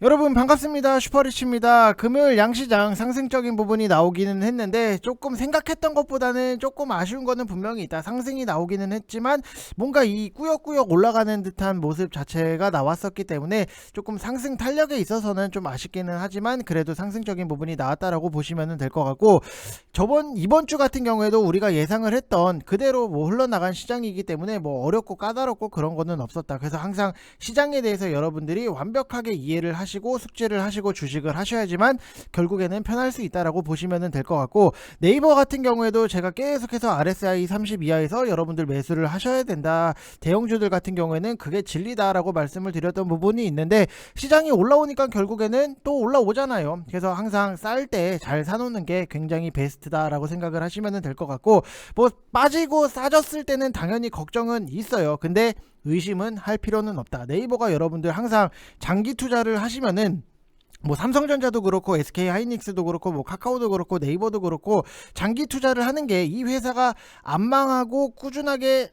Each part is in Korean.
여러분 반갑습니다. 슈퍼리치입니다. 금요일 양시장 상승적인 부분이 나오기는 했는데 조금 생각했던 것보다는 조금 아쉬운 거는 분명히 있다. 상승이 나오기는 했지만 뭔가 이 꾸역꾸역 올라가는 듯한 모습 자체가 나왔었기 때문에 조금 상승 탄력에 있어서는 좀 아쉽기는 하지만 그래도 상승적인 부분이 나왔다라고 보시면 될 것 같고 저번 이번 주 같은 경우에도 우리가 예상을 했던 그대로 뭐 흘러나간 시장이기 때문에 뭐 어렵고 까다롭고 그런 거는 없었다. 그래서 항상 시장에 대해서 여러분들이 완벽하게 이해를 하시 고 숙지를 하시고 주식을 하셔야지만 결국에는 편할 수 있다라고 보시면 될 것 같고 네이버 같은 경우에도 제가 계속해서 RSI 30 이하에서 여러분들 매수를 하셔야 된다. 대형주들 같은 경우에는 그게 진리다라고 말씀을 드렸던 부분이 있는데 시장이 올라오니까 결국에는 또 올라오잖아요. 그래서 항상 쌀 때 잘 사놓는 게 굉장히 베스트다라고 생각을 하시면 될 것 같고 뭐 빠지고 싸졌을 때는 당연히 걱정은 있어요. 근데 의심은 할 필요는 없다. 네이버가 여러분들 항상 장기 투자를 하시 면은 뭐 삼성전자도 그렇고 SK 하이닉스도 그렇고 뭐 카카오도 그렇고 네이버도 그렇고 장기 투자를 하는 게 이 회사가 안 망하고 꾸준하게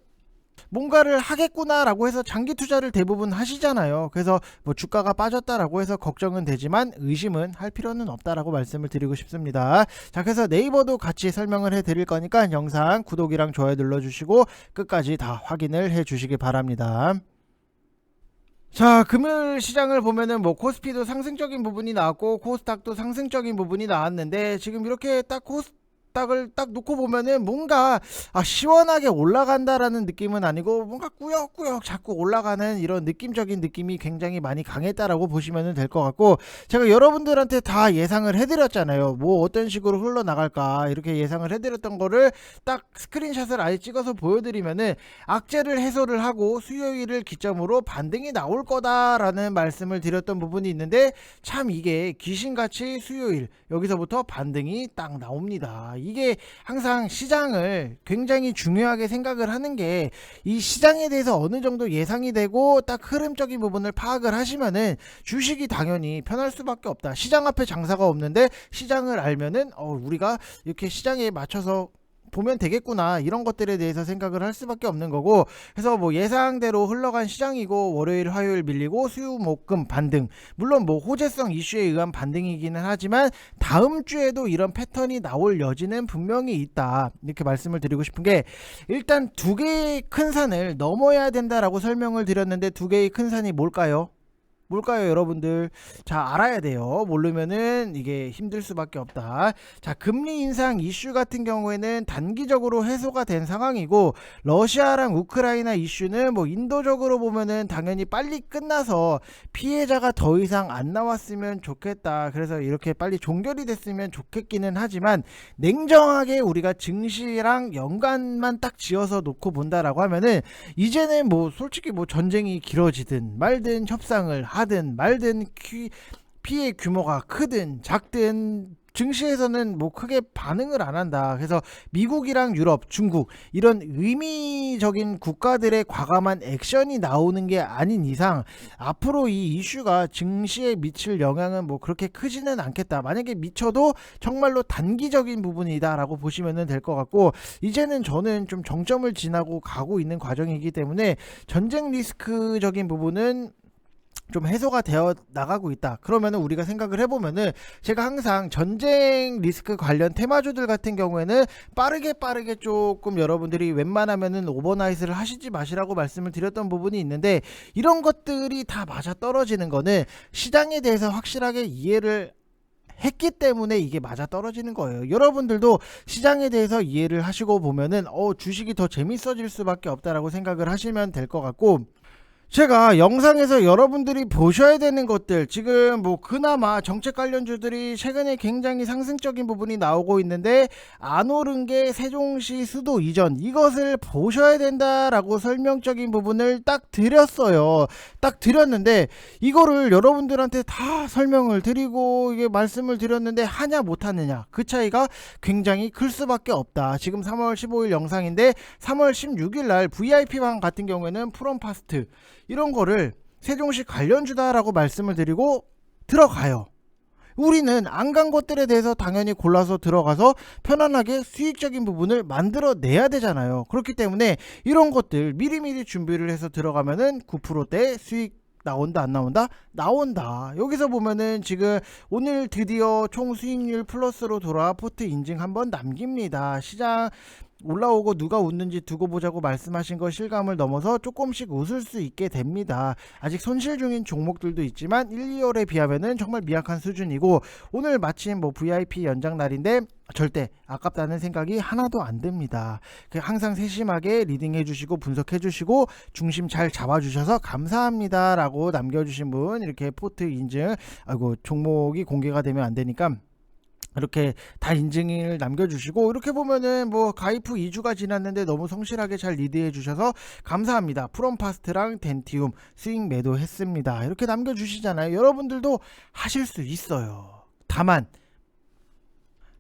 뭔가를 하겠구나라고 해서 장기 투자를 대부분 하시잖아요. 그래서 뭐 주가가 빠졌다라고 해서 걱정은 되지만 의심은 할 필요는 없다라고 말씀을 드리고 싶습니다. 자, 그래서 네이버도 같이 설명을 해 드릴 거니까 영상 구독이랑 좋아요 눌러 주시고 끝까지 다 확인을 해 주시기 바랍니다. 자, 금요일 시장을 보면은 뭐 코스피도 상승적인 부분이 나왔고 코스닥도 상승적인 부분이 나왔는데 지금 이렇게 딱 코스 딱을 딱 놓고 보면은 뭔가 아, 시원하게 올라간다라는 느낌은 아니고 뭔가 꾸역꾸역 자꾸 올라가는 이런 느낌적인 느낌이 굉장히 많이 강했다라고 보시면 될 것 같고 제가 여러분들한테 다 예상을 해드렸잖아요. 뭐 어떤 식으로 흘러나갈까 이렇게 예상을 해드렸던 거를 딱 스크린샷을 아예 찍어서 보여드리면은 악재를 해소를 하고 수요일을 기점으로 반등이 나올 거다라는 말씀을 드렸던 부분이 있는데 참 이게 귀신같이 수요일 여기서부터 반등이 딱 나옵니다. 이게 항상 시장을 굉장히 중요하게 생각을 하는 게 이 시장에 대해서 어느 정도 예상이 되고 딱 흐름적인 부분을 파악을 하시면은 주식이 당연히 편할 수밖에 없다. 시장 앞에 장사가 없는데 시장을 알면은 어 우리가 이렇게 시장에 맞춰서 보면 되겠구나. 이런 것들에 대해서 생각을 할 수밖에 없는 거고 그래서 뭐 예상대로 흘러간 시장이고 월요일 화요일 밀리고 수요 목금 반등. 물론 뭐 호재성 이슈에 의한 반등이기는 하지만 다음 주에도 이런 패턴이 나올 여지는 분명히 있다. 이렇게 말씀을 드리고 싶은 게 일단 두 개의 큰 산을 넘어야 된다라고 설명을 드렸는데 두 개의 큰 산이 뭘까요? 뭘까요, 여러분들? 자, 알아야 돼요. 모르면은 이게 힘들 수밖에 없다. 자, 금리 인상 이슈 같은 경우에는 단기적으로 해소가 된 상황이고, 러시아랑 우크라이나 이슈는 뭐 인도적으로 보면은 당연히 빨리 끝나서 피해자가 더 이상 안 나왔으면 좋겠다. 그래서 이렇게 빨리 종결이 됐으면 좋겠기는 하지만, 냉정하게 우리가 증시랑 연관만 딱 지어서 놓고 본다라고 하면은, 이제는 뭐 솔직히 뭐 전쟁이 길어지든 말든 협상을 하든 말든 퀴- 피해 규모가 크든 작든 증시에서는 뭐 크게 반응을 안 한다. 그래서 미국이랑 유럽, 중국 이런 의미적인 국가들의 과감한 액션이 나오는 게 아닌 이상 앞으로 이 이슈가 증시에 미칠 영향은 뭐 그렇게 크지는 않겠다. 만약에 미쳐도 정말로 단기적인 부분이다라고 보시면 될 것 같고 이제는 저는 좀 정점을 지나고 가고 있는 과정이기 때문에 전쟁 리스크적인 부분은 좀 해소가 되어 나가고 있다. 그러면은 우리가 생각을 해보면은 제가 항상 전쟁 리스크 관련 테마주들 같은 경우에는 빠르게 빠르게 조금 여러분들이 웬만하면은 오버나이트를 하시지 마시라고 말씀을 드렸던 부분이 있는데 이런 것들이 다 맞아 떨어지는 거는 시장에 대해서 확실하게 이해를 했기 때문에 이게 맞아 떨어지는 거예요. 여러분들도 시장에 대해서 이해를 하시고 보면은 어 주식이 더 재밌어질 수밖에 없다라고 생각을 하시면 될 것 같고 제가 영상에서 여러분들이 보셔야 되는 것들 지금 뭐 그나마 정책 관련주들이 최근에 굉장히 상승적인 부분이 나오고 있는데 안 오른 게 세종시 수도 이전 이것을 보셔야 된다라고 설명적인 부분을 딱 드렸어요. 딱 드렸는데 이거를 여러분들한테 다 설명을 드리고 이게 말씀을 드렸는데 하냐 못하느냐 그 차이가 굉장히 클 수밖에 없다. 지금 3월 15일 영상인데 3월 16일 날 VIP방 같은 경우에는 프롬파스트 이런 거를 세종시 관련주다라고 말씀을 드리고 들어가요. 우리는 안 간 것들에 대해서 당연히 골라서 들어가서 편안하게 수익적인 부분을 만들어 내야 되잖아요. 그렇기 때문에 이런 것들 미리미리 준비를 해서 들어가면은 9%대 수익 나온다 안 나온다? 나온다. 여기서 보면은 지금 오늘 드디어 총 수익률 플러스로 돌아 포트 인증 한번 남깁니다. 시장 올라오고 누가 웃는지 두고 보자고 말씀하신 거 실감을 넘어서 조금씩 웃을 수 있게 됩니다. 아직 손실 중인 종목들도 있지만 1, 2월에 비하면은 정말 미약한 수준이고 오늘 마침 뭐 VIP 연장 날인데 절대 아깝다는 생각이 하나도 안 듭니다. 그 항상 세심하게 리딩해 주시고 분석해 주시고 중심 잘 잡아 주셔서 감사합니다라고 남겨 주신 분 이렇게 포트 인증 아이고 종목이 공개가 되면 안 되니까 이렇게 다 인증을 남겨주시고 이렇게 보면은 뭐 가입 후 2주가 지났는데 너무 성실하게 잘 리드해 주셔서 감사합니다. 프롬파스트랑 덴티움 스윙 매도 했습니다. 이렇게 남겨주시잖아요. 여러분들도 하실 수 있어요. 다만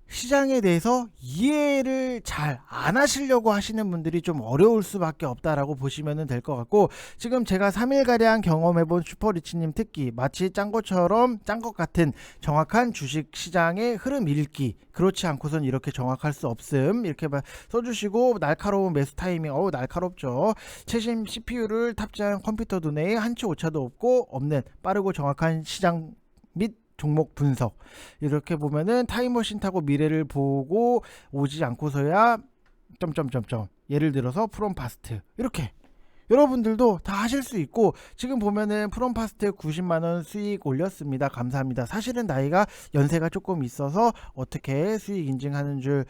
시장에 대해서 이해를 잘 안 하시려고 하시는 분들이 좀 어려울 수밖에 없다라고 보시면 될 것 같고 지금 제가 3일가량 경험해본 슈퍼리치님 특기 마치 짠 것처럼 짠 것 같은 정확한 주식 시장의 흐름 읽기 그렇지 않고선 이렇게 정확할 수 없음 이렇게 봐- 써주시고 날카로운 매수 타이밍 어우 날카롭죠. 최신 CPU를 탑재한 컴퓨터 두뇌에 한치 오차도 없고 없는 빠르고 정확한 시장 및 종목 분석 이렇게 보면은 타임머신 타고 미래를 보고 오지 않고서야 점점점점 예를 들어서 프롬파스트 이렇게 여러분들도 다 하실 수 있고 지금 보면은 프롬파스트 90만 원 수익 올렸습니다. 감사합니다. 사실은 나이가 연세가 조금 있어서 어떻게 수익 인증하는 줄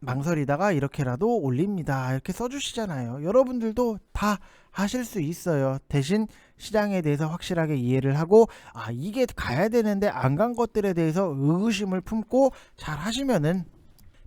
망설이다가 이렇게라도 올립니다. 이렇게 써주시잖아요. 여러분들도 다 하실 수 있어요. 대신 시장에 대해서 확실하게 이해를 하고 아 이게 가야 되는데 안 간 것들에 대해서 의구심을 품고 잘 하시면은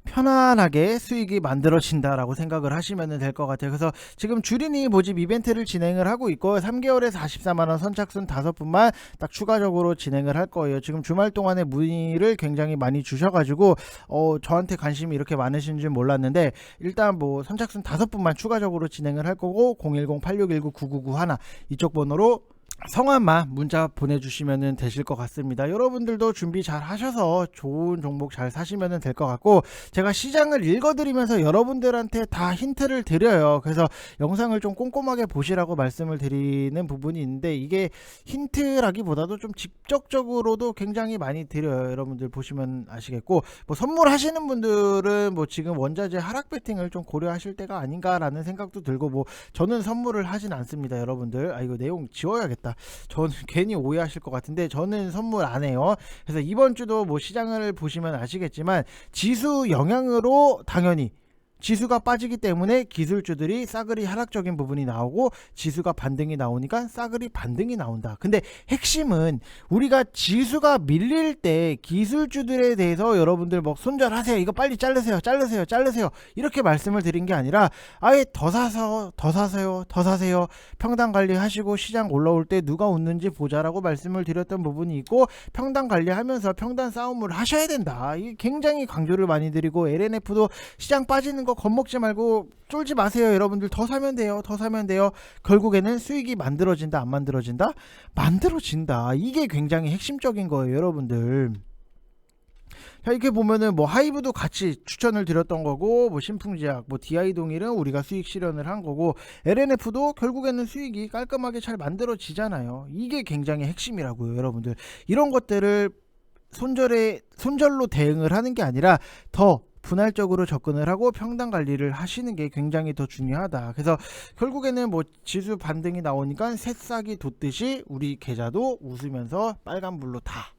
편안하게 수익이 만들어진다라고 생각을 하시면 될 것 같아요. 그래서 지금 주린이 모집 이벤트를 진행을 하고 있고 3개월에서 44만 원 선착순 5분만 딱 추가적으로 진행을 할 거예요. 지금 주말 동안에 문의를 굉장히 많이 주셔가지고 어 저한테 관심이 이렇게 많으신 줄 몰랐는데 일단 뭐 선착순 5분만 추가적으로 진행을 할 거고 010-8619-9991 이쪽 번호로 성함만 문자 보내주시면 되실 것 같습니다. 여러분들도 준비 잘 하셔서 좋은 종목 잘 사시면 될 것 같고 제가 시장을 읽어드리면서 여러분들한테 다 힌트를 드려요. 그래서 영상을 좀 꼼꼼하게 보시라고 말씀을 드리는 부분이 있는데 이게 힌트라기보다도 좀 직접적으로도 굉장히 많이 드려요. 여러분들 보시면 아시겠고 뭐 선물하시는 분들은 뭐 지금 원자재 하락 배팅을 좀 고려하실 때가 아닌가라는 생각도 들고 뭐 저는 선물을 하진 않습니다. 여러분들 아 이거 내용 지워야겠다. 저는 괜히 오해하실 것 같은데 저는 선물 안 해요. 그래서 이번 주도 뭐 시장을 보시면 아시겠지만 지수 영향으로 당연히 지수가 빠지기 때문에 기술주들이 싸그리 하락적인 부분이 나오고 지수가 반등이 나오니까 싸그리 반등이 나온다. 근데 핵심은 우리가 지수가 밀릴 때 기술주들에 대해서 여러분들 뭐 손절하세요. 이거 빨리 자르세요. 자르세요. 자르세요. 이렇게 말씀을 드린 게 아니라 아예 더 사서 더 사세요. 더 사세요. 평단 관리하시고 시장 올라올 때 누가 웃는지 보자라고 말씀을 드렸던 부분이 있고 평단 관리하면서 평단 싸움을 하셔야 된다. 이게 굉장히 강조를 많이 드리고 LNF도 시장 빠지는 거 겁먹지 말고 쫄지 마세요. 여러분들 더 사면 돼요. 더 사면 돼요. 결국에는 수익이 만들어진다 안 만들어진다? 만들어진다. 이게 굉장히 핵심적인 거예요, 여러분들. 자 이렇게 보면은 뭐 하이브도 같이 추천을 드렸던 거고 뭐 신풍제약 뭐 DI 동일은 우리가 수익 실현을 한 거고 LNF도 결국에는 수익이 깔끔하게 잘 만들어지잖아요. 이게 굉장히 핵심이라고요, 여러분들. 이런 것들을 손절에 손절로 대응을 하는 게 아니라 더 분할적으로 접근을 하고 평단 관리를 하시는 게 굉장히 더 중요하다. 그래서 결국에는 뭐 지수 반등이 나오니까 새싹이 돋듯이 우리 계좌도 웃으면서 빨간불로 다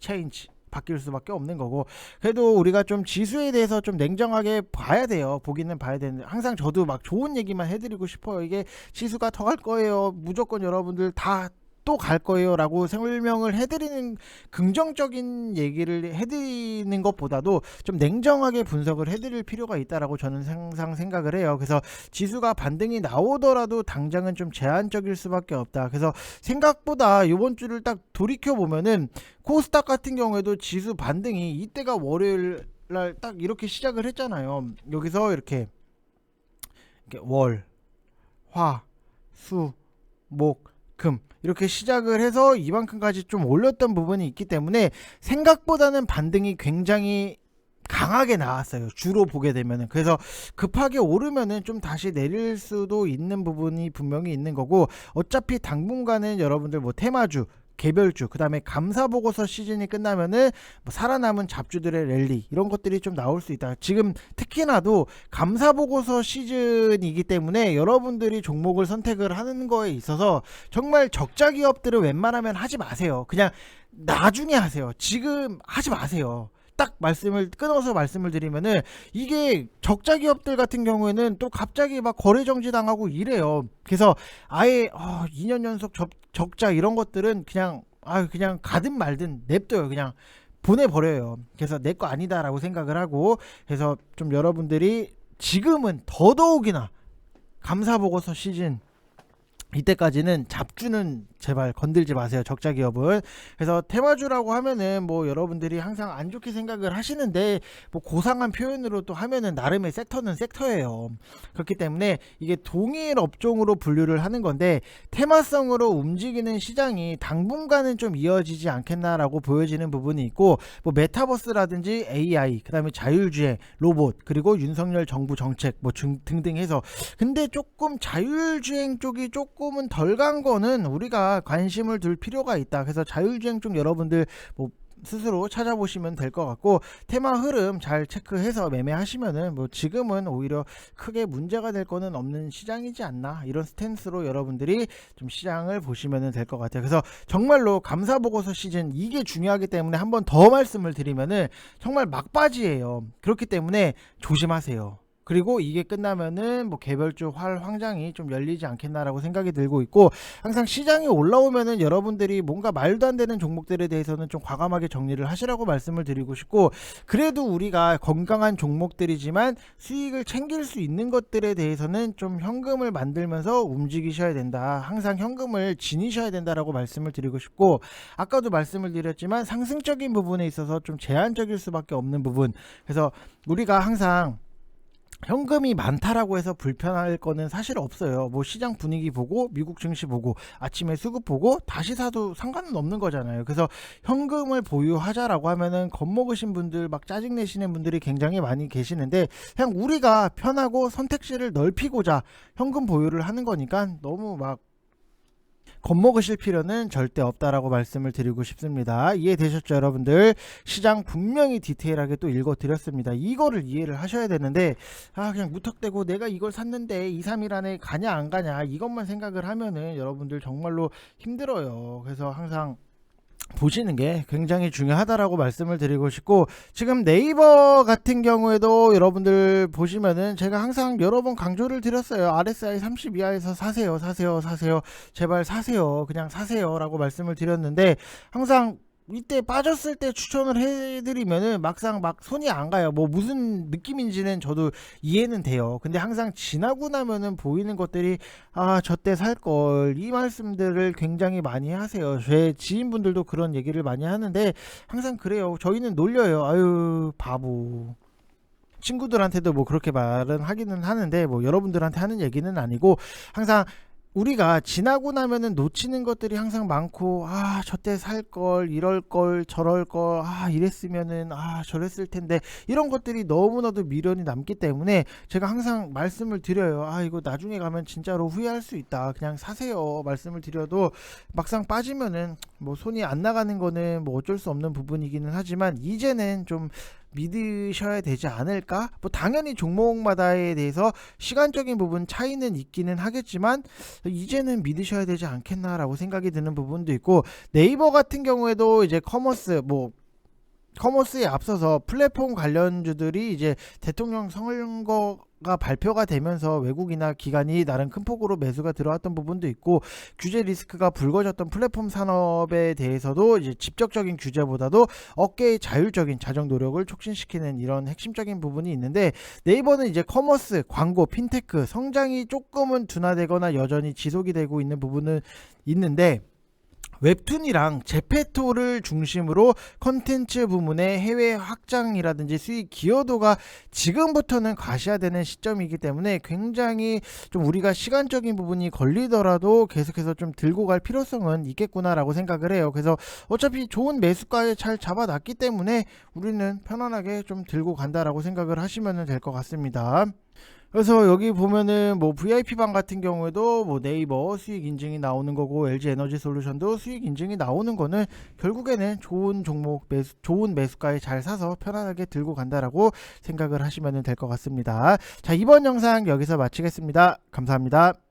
체인지 바뀔 수밖에 없는 거고 그래도 우리가 좀 지수에 대해서 좀 냉정하게 봐야 돼요. 보기는 봐야 되는데 항상 저도 막 좋은 얘기만 해드리고 싶어요. 이게 지수가 더 갈 거예요. 무조건 여러분들 다 또 갈 거예요 라고 설명을 해드리는 긍정적인 얘기를 해드리는 것보다도 좀 냉정하게 분석을 해드릴 필요가 있다라고 저는 항상 생각을 해요 그래서 지수가 반등이 나오더라도 당장은 좀 제한적일 수밖에 없다 그래서 생각보다 이번 주를 딱 돌이켜 보면은 코스닥 같은 경우에도 지수 반등이 이때가 월요일 날 딱 이렇게 시작을 했잖아요. 여기서 이렇게, 이렇게 월, 화, 수, 목, 금 이렇게 시작을 해서 이만큼까지 좀 올렸던 부분이 있기 때문에 생각보다는 반등이 굉장히 강하게 나왔어요. 주로 보게 되면은 그래서 급하게 오르면은 좀 다시 내릴 수도 있는 부분이 분명히 있는 거고 어차피 당분간은 여러분들 뭐 테마주 개별주 그 다음에 감사 보고서 시즌이 끝나면은 뭐 살아남은 잡주들의 랠리 이런 것들이 좀 나올 수 있다. 지금 특히나도 감사 보고서 시즌이기 때문에 여러분들이 종목을 선택을 하는 거에 있어서 정말 적자 기업들은 웬만하면 하지 마세요. 그냥 나중에 하세요. 지금 하지 마세요. 딱 말씀을 끊어서 말씀을 드리면은 이게 적자 기업들 같은 경우에는 또 갑자기 막 거래 정지 당하고 이래요. 그래서 아예 어, 2년 연속 적, 적자 이런 것들은 그냥 아 그냥 가든 말든 냅둬요. 그냥 보내버려요. 그래서 내 거 아니다라고 생각을 하고 그래서 좀 여러분들이 지금은 더더욱이나 감사 보고서 시즌 이때까지는 잡주는 제발 건들지 마세요 적자 기업은 그래서 테마주라고 하면은 뭐 여러분들이 항상 안 좋게 생각을 하시는데 뭐 고상한 표현으로 또 하면은 나름의 섹터는 섹터예요. 그렇기 때문에 이게 동일 업종으로 분류를 하는 건데 테마성으로 움직이는 시장이 당분간은 좀 이어지지 않겠나라고 보여지는 부분이 있고 뭐 메타버스라든지 AI 그다음에 자율주행 로봇 그리고 윤석열 정부 정책 뭐 중- 등등 해서 근데 조금 자율주행 쪽이 조금 은 덜 간 거는 우리가 관심을 둘 필요가 있다. 그래서 자율주행 쪽 여러분들 뭐 스스로 찾아보시면 될 것 같고 테마 흐름 잘 체크해서 매매하시면은 뭐 지금은 오히려 크게 문제가 될 거는 없는 시장이지 않나 이런 스탠스로 여러분들이 좀 시장을 보시면 될것 같아요. 그래서 정말로 감사 보고서 시즌 이게 중요하기 때문에 한 번 더 말씀을 드리면은 정말 막바지예요. 그렇기 때문에 조심하세요. 그리고 이게 끝나면은 뭐 개별주 활 황장이 좀 열리지 않겠나라고 생각이 들고 있고 항상 시장이 올라오면은 여러분들이 뭔가 말도 안 되는 종목들에 대해서는 좀 과감하게 정리를 하시라고 말씀을 드리고 싶고 그래도 우리가 건강한 종목들이지만 수익을 챙길 수 있는 것들에 대해서는 좀 현금을 만들면서 움직이셔야 된다. 항상 현금을 지니셔야 된다라고 말씀을 드리고 싶고 아까도 말씀을 드렸지만 상승적인 부분에 있어서 좀 제한적일 수밖에 없는 부분. 그래서 우리가 항상 현금이 많다라고 해서 불편할 거는 사실 없어요. 뭐 시장 분위기 보고 미국 증시 보고 아침에 수급 보고 다시 사도 상관은 없는 거잖아요. 그래서 현금을 보유하자라고 하면은 겁먹으신 분들 막 짜증 내시는 분들이 굉장히 많이 계시는데 그냥 우리가 편하고 선택지를 넓히고자 현금 보유를 하는 거니까 너무 막 겁먹으실 필요는 절대 없다라고 말씀을 드리고 싶습니다. 이해되셨죠, 여러분들? 시장 분명히 디테일하게 또 읽어드렸습니다. 이거를 이해를 하셔야 되는데, 아, 그냥 무턱대고 내가 이걸 샀는데 2, 3일 안에 가냐, 안 가냐, 이것만 생각을 하면은 여러분들 정말로 힘들어요. 그래서 항상 보시는 게 굉장히 중요하다라고 말씀을 드리고 싶고 지금 네이버 같은 경우에도 여러분들 보시면은 제가 항상 여러 번 강조를 드렸어요. RSI 30 이하에서 사세요, 사세요, 사세요. 제발 사세요. 그냥 사세요라고 말씀을 드렸는데 항상 이때 빠졌을 때 추천을 해드리면은 막상 막 손이 안 가요. 뭐 무슨 느낌인지는 저도 이해는 돼요. 근데 항상 지나고 나면은 보이는 것들이 아, 저 때 살 걸. 이 말씀들을 굉장히 많이 하세요. 제 지인분들도 그런 얘기를 많이 하는데 항상 그래요. 저희는 놀려요. 아유, 바보. 친구들한테도 뭐 그렇게 말은 하기는 하는데 뭐 여러분들한테 하는 얘기는 아니고 항상 우리가 지나고 나면은 놓치는 것들이 항상 많고 아 저때 살 걸 이럴 걸 저럴 걸 아 이랬으면은 아 저랬을 텐데 이런 것들이 너무나도 미련이 남기 때문에 제가 항상 말씀을 드려요. 아 이거 나중에 가면 진짜로 후회할 수 있다. 그냥 사세요. 말씀을 드려도 막상 빠지면은 뭐 손이 안 나가는 거는 뭐 어쩔 수 없는 부분이기는 하지만 이제는 좀 믿으셔야 되지 않을까? 뭐 당연히 종목마다에 대해서 시간적인 부분 차이는 있기는 하겠지만 이제는 믿으셔야 되지 않겠나라고 생각이 드는 부분도 있고 네이버 같은 경우에도 이제 커머스 뭐 커머스에 앞서서 플랫폼 관련주들이 이제 대통령 선거가 발표가 되면서 외국이나 기관이 나름 큰 폭으로 매수가 들어왔던 부분도 있고 규제 리스크가 불거졌던 플랫폼 산업에 대해서도 이제 직접적인 규제보다도 어깨의 자율적인 자정 노력을 촉진시키는 이런 핵심적인 부분이 있는데 네이버는 이제 커머스, 광고, 핀테크 성장이 조금은 둔화되거나 여전히 지속이 되고 있는 부분은 있는데 웹툰이랑 제페토를 중심으로 컨텐츠 부문의 해외 확장이라든지 수익 기여도가 지금부터는 가셔야되는 시점이기 때문에 굉장히 좀 우리가 시간적인 부분이 걸리더라도 계속해서 좀 들고 갈 필요성은 있겠구나라고 생각을 해요. 그래서 어차피 좋은 매수가에 잘 잡아놨기 때문에 우리는 편안하게 좀 들고 간다라고 생각을 하시면 될 것 같습니다. 그래서 여기 보면은 뭐 VIP방 같은 경우에도 뭐 네이버 수익 인증이 나오는 거고 LG 에너지 솔루션도 수익 인증이 나오는 거는 결국에는 좋은 종목 매수, 좋은 매수가에 잘 사서 편안하게 들고 간다라고 생각을 하시면 될 것 같습니다. 자, 이번 영상 여기서 마치겠습니다. 감사합니다.